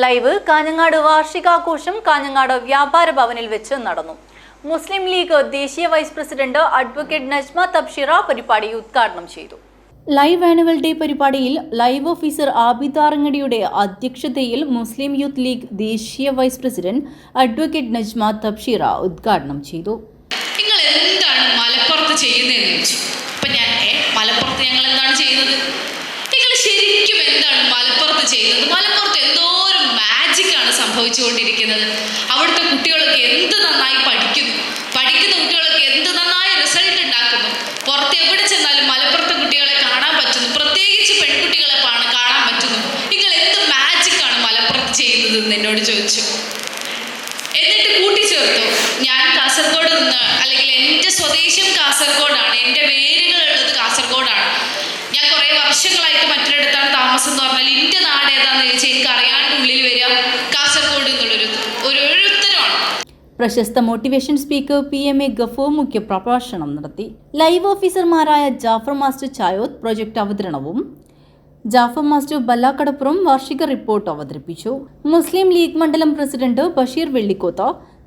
Live Kanhangad വാർഷികാഘോഷം Kanhangad വ്യാപാര ഭവനിൽ വെച്ച് നടന്നു. മുസ്ലിം ലീഗ് ദേശീയ vice president advocate Najma Tabshira പരിപാടി ഉദ്ഘാടനം ചെയ്തു. ലൈവ് ആനുവൽ ഡേ പരിപാടിയിൽ ലൈവ് ഓഫീസർ ആബിദാറങ്ങടിയുടെ അധ്യക്ഷതയിൽ മുസ്ലിം യൂത്ത് ലീഗ് ദേശീയ vice president advocate Najma Tabshira ഉദ്ഘാടനം ചെയ്തു. നിങ്ങൾ എന്താണ് മലപ്പുറത്ത് ചെയ്യുന്നതെന്ന് ചോദിച്ചു. അപ്പൊ ഞാൻ മലപ്പുറത്ത് ഞങ്ങൾ എന്താണ് ചെയ്യുന്നത്? നിങ്ങൾ ശരിക്കും എന്താണ് മലപ്പുറത്ത് ചെയ്യുന്നത്? സംഭവിച്ചുകൊണ്ടിരിക്കുന്നത് അവിടുത്തെ കുട്ടികളൊക്കെ എന്ത് നന്നായി പഠിക്കുന്നു? പഠിക്കുന്ന കുട്ടികളൊക്കെ എന്ത് നന്നായി റിസൾട്ട് ഉണ്ടാക്കുന്നു? പുറത്ത് എവിടെ ചെന്നാലും മലപ്പുറത്തെ കുട്ടികളെ കാണാൻ പറ്റുന്നു. പ്രത്യേകിച്ച് പെൺകുട്ടികളെ കാണാൻ പറ്റുന്നു. നിങ്ങൾ എന്ത് ആണ് മലപ്പുറത്ത് ചെയ്യുന്നത് എന്ന് എന്നോട് ചോദിച്ചു. എന്നിട്ട് കൂട്ടിച്ചേർത്തു. ഞാൻ കാസർഗോഡ് നിന്ന് അല്ലെങ്കിൽ എന്റെ സ്വദേശം കാസർഗോഡാണ്. എന്റെ വേരുകളുള്ളത് കാസർഗോഡാണ്. ഞാൻ കുറേ വർഷങ്ങളായിട്ട് മറ്റൊരിടത്താണ് താമസം എന്ന് പറഞ്ഞാൽ എന്റെ നാട് ഏതാണെന്ന് ചോദിച്ചാൽ എനിക്ക് അറിയാണ്ട് ഉള്ളിൽ വരിക. പ്രശസ്ത motivation speaker P M A Gafoor മുഖ്യ പ്രഭാഷണം നടത്തി. ലൈവ് ഓഫീസർമാരായ ജാഫർ മാസ്റ്റർ ചായോത് പ്രൊജക്ട് അവതരണവും ജാഫർ മാസ്റ്റർ ബല്ലാക്കടപ്പുറം വാർഷിക റിപ്പോർട്ട് അവതരിപ്പിച്ചു. മുസ്ലിം ലീഗ് മണ്ഡലം president Basheer Vellikkoth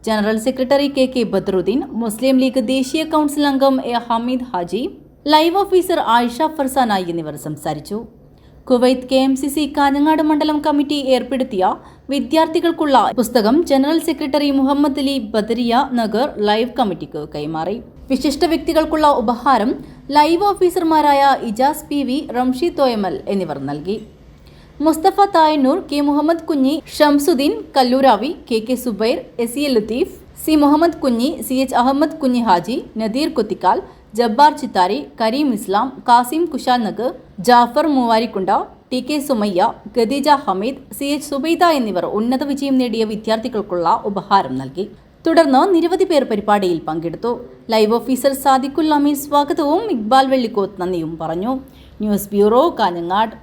general secretary K K Badruddin Muslim League ദേശീയ കൗൺസിൽ അംഗം A Hameed Haji live officer Ayisha Farsana എന്നിവർ സംസാരിച്ചു. Kuwait K M C C Kanhangad മണ്ഡലം കമ്മിറ്റി ഏർപ്പെടുത്തിയ വിദ്യാർത്ഥികൾക്കുള്ള പുസ്തകം general secretary Muhammad Ali Badariya Nagar live കമ്മിറ്റിക്ക് കൈമാറി. വിശിഷ്ട വ്യക്തികൾക്കുള്ള ഉപഹാരം ലൈവ് ഓഫീസർമാരായ ഇജാസ് പി വി റംഷി തോയമൽ എന്നിവർ നൽകി. Musthafa Thayannur K Muhammad Kunhi Shamsuddin Kallurawi K K Zubair S A Latheef C Muhammad Kunhi C H Ahmed Kunhi Haji Nadeer Kuthikkal Jabbar Chithari Kareem Islam Kasim Kushal Nagar Jafar Moovarikkunda T K Sumayya Khadeeja Hameed C H Subaida എന്നിവർ ഉന്നത വിജയം നേടിയ വിദ്യാർത്ഥികൾക്കുള്ള ഉപഹാരം നൽകി. തുടർന്ന് നിരവധി പേർ പരിപാടിയിൽ പങ്കെടുത്തു. ലൈവ് ഓഫീസർ സാദിഖുൽ അമീൻ സ്വാഗതവും ഇക്ബാൽ വെള്ളിക്കോത്ത് നന്ദിയും പറഞ്ഞു. News bureau Kanhangad.